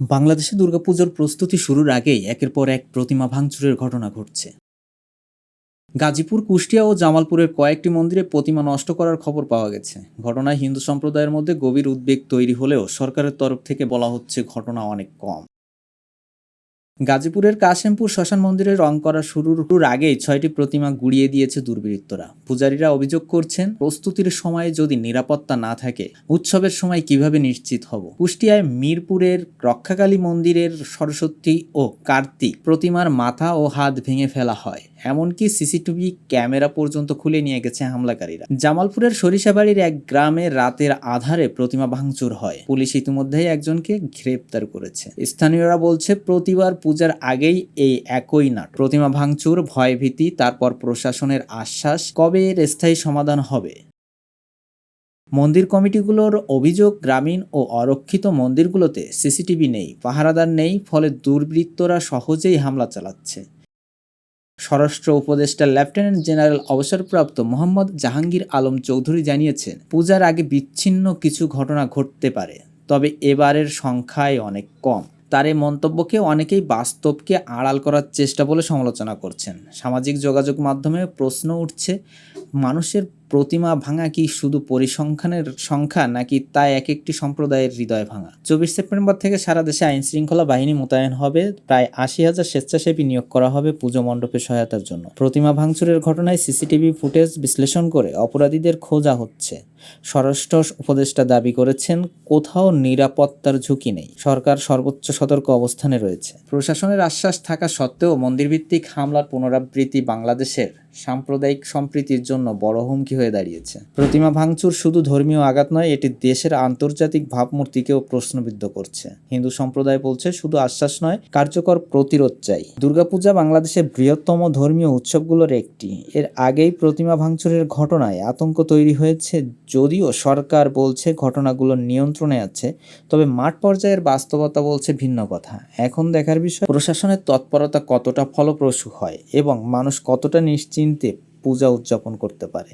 বাংলাদেশে দুর্গাপুজোর প্রস্তুতি শুরুর আগেই একের পর এক প্রতিমা ভাঙচুরের ঘটনা ঘটছে। গাজীপুর, কুষ্টিয়া ও জামালপুরের কয়েকটি মন্দিরে প্রতিমা নষ্ট করার খবর পাওয়া গেছে। ঘটনায় হিন্দু সম্প্রদায়ের মধ্যে গভীর উদ্বেগ তৈরি হলেও সরকারের তরফ থেকে বলা হচ্ছে ঘটনা অনেক কম। গাজীপুরের কাশেমপুর শ্মশান মন্দিরে রং করা শুরুর আগেই ছয়টি প্রতিমা গুড়িয়ে দিয়েছে দুর্বৃত্তরা। পূজারীরা অভিযোগ করছেন, প্রস্তুতির সময়ে যদি নিরাপত্তা না থাকে, উৎসবের সময় কীভাবে নিশ্চিত হব? কুষ্টিয়ায় মিরপুরের রক্ষাকালী মন্দিরের সরস্বতী ও কার্তিক প্রতিমার মাথা ও হাত ভেঙে ফেলা হয়। এমনকি সিসিটিভি ক্যামেরা পর্যন্ত খুলে নিয়ে গেছে হামলাকারীরা। জামালপুরের সরিষাবাড়ির এক গ্রামে রাতের আধারে প্রতিমা ভাঙচুর হয়। পুলিশ ইতিমধ্যেই একজনকে গ্রেপ্তার করেছে। স্থানীয়রা বলছে, প্রতিবার পূজার আগেই এই একই নাট। প্রতিমা ভাঙচুর, ভয়ভীতি, তারপর প্রশাসনের আশ্বাস, কবে এর স্থায়ী সমাধান হবে? মন্দির কমিটিগুলোর অভিযোগ, গ্রামীণ ও অরক্ষিত মন্দিরগুলোতে সিসিটিভি নেই, পাহারাদার নেই, ফলে দুর্বৃত্তরা সহজেই হামলা চালাচ্ছে। স্বরাষ্ট্র উপদেষ্টা লেফটেন্যান্ট জেনারেল অবসরপ্রাপ্ত মোহাম্মদ জাহাঙ্গীর আলম চৌধুরী জানিয়েছেন, পূজার আগে বিচ্ছিন্ন কিছু ঘটনা ঘটতে পারে, তবে এবারের সংখ্যায় অনেক কম। তার এই মন্তব্যকে অনেকেই বাস্তবকে আড়াল করার চেষ্টা বলে সমালোচনা করছেন। সামাজিক যোগাযোগ মাধ্যমে প্রশ্ন উঠছে, মানুষের প্রতিমা ভাঙা কি শুধু পরিসংখ্যানের সংখ্যা, নাকি তা এক একটি সম্প্রদায়ের হৃদয় ভাঙা? চব্বিশ সেপ্টেম্বর থেকে সারা দেশে আইন শৃঙ্খলা বাহিনী মোতায়েন হবে, প্রায় আশি হাজার স্বেচ্ছাসেবী নিয়োগ করা হবে পুজো মণ্ডপে সহায়তার জন্য। প্রতিমা ভাঙচুরের ঘটনায় সিসিটিভি ফুটেজ বিশ্লেষণ করে অপরাধীদের খোঁজা হচ্ছে। স্বরাষ্ট্র উপদেষ্টা দাবি করেছেন, কোথাও নিরাপত্তার ঝুঁকি নেই। সরকার সর্বোচ্চ সতর্ক অবস্থানে রয়েছে। প্রশাসনের আশ্বাস থাকা সত্ত্বেও মন্দিরভিত্তিক হামলার পুনরাবৃত্তি বাংলাদেশের সাম্প্রদায়িক সম্প্রীতির জন্য বড় হুমকি হয়ে দাঁড়িয়েছে। প্রতিমা ভাঙচুর শুধু ধর্মীয় আঘাত নয়, এটি দেশের আন্তর্জাতিক ভাবমূর্তিকেও প্রশ্নবিদ্ধ করছে। হিন্দু সম্প্রদায় বলছে, শুধু আশ্বাস নয়, কার্যকর প্রতিরোধ চাই। দুর্গাপূজা বাংলাদেশের বৃহত্তম ধর্মীয় উৎসবগুলোর একটি। এর আগেই প্রতিমা ভাঙচুরের ঘটনায় আতঙ্ক তৈরি হয়েছে যদিও সরকার বলছে ঘটনাগুলো নিয়ন্ত্রণে আছে, তবে মাঠ পর্যায়ের বাস্তবতা বলছে ভিন্ন কথা। এখন দেখার বিষয়, প্রশাসনের তৎপরতা কতটা ফলপ্রসূ হয় এবং মানুষ কতটা নিশ্চিন্তে পূজা উদযাপন করতে পারে।